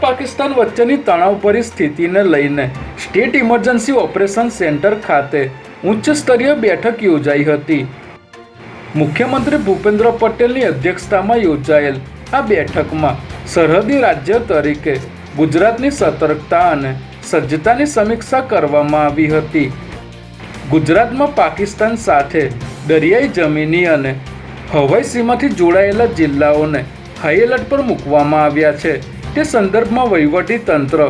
પાકિસ્તાન વચ્ચેની તણાવ પરિસ્થિતિને લઈને સ્ટેટ ઇમરજન્સી ઓપરેશન સેન્ટર ખાતે ઉચ્ચ સ્તરીય બેઠક યોજાઈ હતી. મુખ્યમંત્રી ભૂપેન્દ્ર પટેલની અધ્યક્ષતામાં યોજાયેલ આ બેઠકમાં સરહદી રાજ્ય તરીકે ગુજરાતની સતર્કતા અને સજ્જતાની સમીક્ષા કરવામાં આવી હતી. ગુજરાતમાં પાકિસ્તાન સાથે દરિયાઈ જમીની અને હવાઈ સીમાથી જોડાયેલા જિલ્લાઓને હાઈ એલર્ટ પર મૂકવામાં આવ્યા છે. તે સંદર્ભમાં વહીવટી તંત્ર,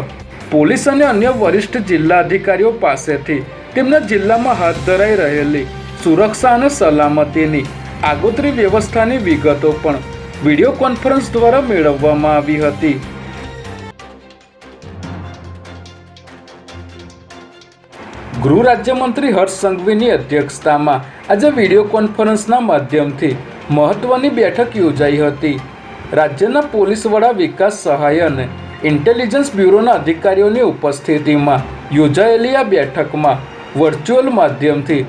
પોલીસ અને અન્ય વરિષ્ઠ જિલ્લા અધિકારીઓ પાસેથી તેમના જિલ્લામાં હાથ ધરાઈ રહેલી સુરક્ષા અને સલામતીની આગોતરી વ્યવસ્થાની વિગતો પણ વીડિયો કોન્ફરન્સ દ્વારા મેળવવામાં આવી હતી. ગૃહ રાજ્યમંત્રી હર્ષ સંઘવીની અધ્યક્ષતામાં આજે વીડિયો કોન્ફરન્સના માધ્યમથી મહત્વની બેઠક યોજાઈ હતી. રાજ્યના પોલીસ વડા વિકાસ સહાય અને ઇન્ટેલિજન્સ બ્યુરોના અધિકારીઓની ઉપસ્થિતિમાં યોજાયેલી આ બેઠકમાં વર્ચ્યુઅલ માધ્યમથી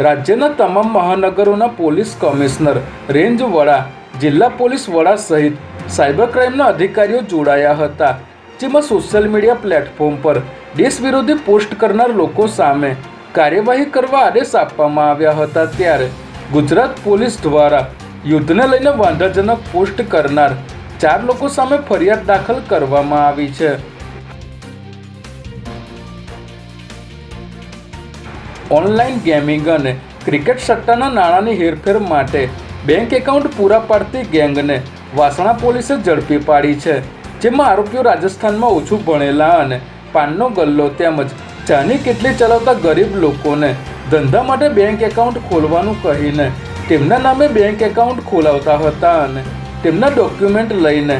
રાજ્યના તમામ મહાનગરોના પોલીસ કમિશનર, રેન્જ વડા, જિલ્લા પોલીસ વડા સહિત સાયબર ક્રાઇમના અધિકારીઓ જોડાયા હતા, જેમાં સોશિયલ મીડિયા પ્લેટફોર્મ પર દેશ વિરોધી પોસ્ટ કરનાર લોકો સામે કાર્યવાહી કરવા આદેશ આપવામાં આવ્યા હતા ત્યારે ગુજરાત પોલીસ દ્વારા યુદ્ધને લઈને વાંધાજનક પોસ્ટ કરનાર ચાર લોકો સામે ફરિયાદ દાખલ કરવામાં આવી છે. ઓનલાઈન ગેમિંગ અને ક્રિકેટ સટ્ટાના નાણાંની હેરફેર માટે બેંક એકાઉન્ટ પૂરા પાડતી ગેંગને વાસણા પોલીસે ઝડપી પાડી છે, જેમાં આરોપીઓ રાજસ્થાનમાં ઓછું ભણેલા અને પાનનો ગલ્લો તેમજ ચાની કેટલી ચલાવતા ગરીબ લોકોને ધંધા માટે બેંક એકાઉન્ટ ખોલવાનું કહીને તેમના નામે બેંક એકાઉન્ટ ખોલાવતા હતા અને તેમના ડોક્યુમેન્ટ લઈને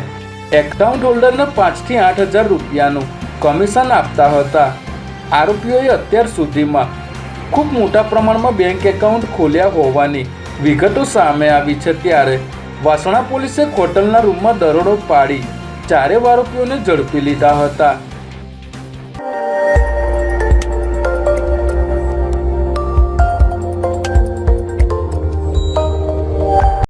એકાઉન્ટ હોલ્ડરને પાંચથી આઠ હજાર રૂપિયાનું કમિશન આપતા હતા. આરોપીઓએ અત્યાર સુધીમાં ખૂબ મોટા પ્રમાણમાં બેંક એકાઉન્ટ ખોલ્યા હોવાની વિગતો સામે આવી છે ત્યારે વાસણા પોલીસે હોટલના રૂમમાં દરોડો પાડી ચારે આરોપીઓને ઝડપી લીધા હતા.